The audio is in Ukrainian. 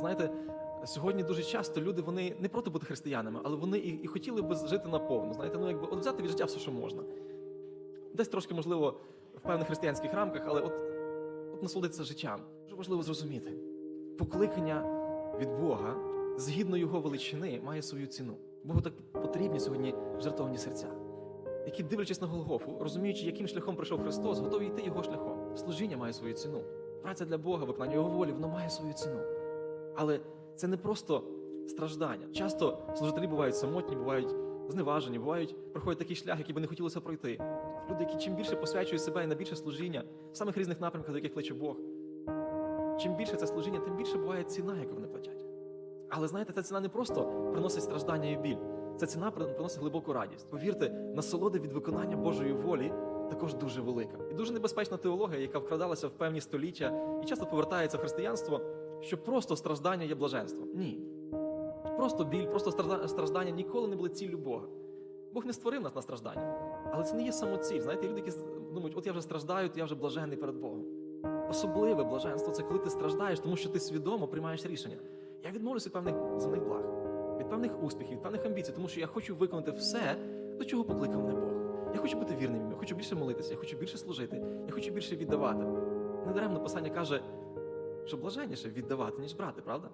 Знаєте, сьогодні дуже часто люди вони не проти бути християнами, але вони і, і хотіли би жити наповну. Знаєте, ну якби от взяти від життя все, що можна. Десь трошки, можливо, в певних християнських рамках, але от, от насолодитися життям. Дуже важливо зрозуміти. Покликання від Бога згідно його величини має свою ціну. Богу так потрібні сьогодні жертовні серця, які, дивлячись на Голгофу, розуміючи, яким шляхом прийшов Христос, готові йти його шляхом. Служіння має свою ціну. Праця для Бога, виконання його волі, воно має свою ціну. Але це не просто страждання. Часто служителі бувають самотні, бувають зневажені, бувають проходять такий шлях, який би не хотілося пройти. Люди, які чим більше посвячують себе і на більше служіння в самих різних напрямках, до яких кличе Бог. Чим більше це служіння, тим більше буває ціна, яку вони платять. Але знаєте, ця ціна не просто приносить страждання і біль. Ця ціна приносить глибоку радість. Повірте, насолода від виконання Божої волі також дуже велика. І дуже небезпечна теологія, яка вкрадалася в певні століття і часто повертається в християнство, що просто страждання є блаженством. Ні. Просто біль, просто страждання ніколи не були ціллю Бога. Бог не створив нас на страждання. Але це не є самоціль. Знаєте, люди, які думають, от я вже страждаю, то я вже блажений перед Богом. Особливе блаженство це коли ти страждаєш, тому що ти свідомо приймаєш рішення. Я відмовлюся від певних земних благ, від певних успіхів, від певних амбіцій, тому що я хочу виконати все, до чого покликав мене Бог. Я хочу бути вірним, я хочу більше молитися, я хочу більше служити, я хочу більше віддавати. Недаремно Писання каже, що блаженніше віддавати, ніж брати, правда?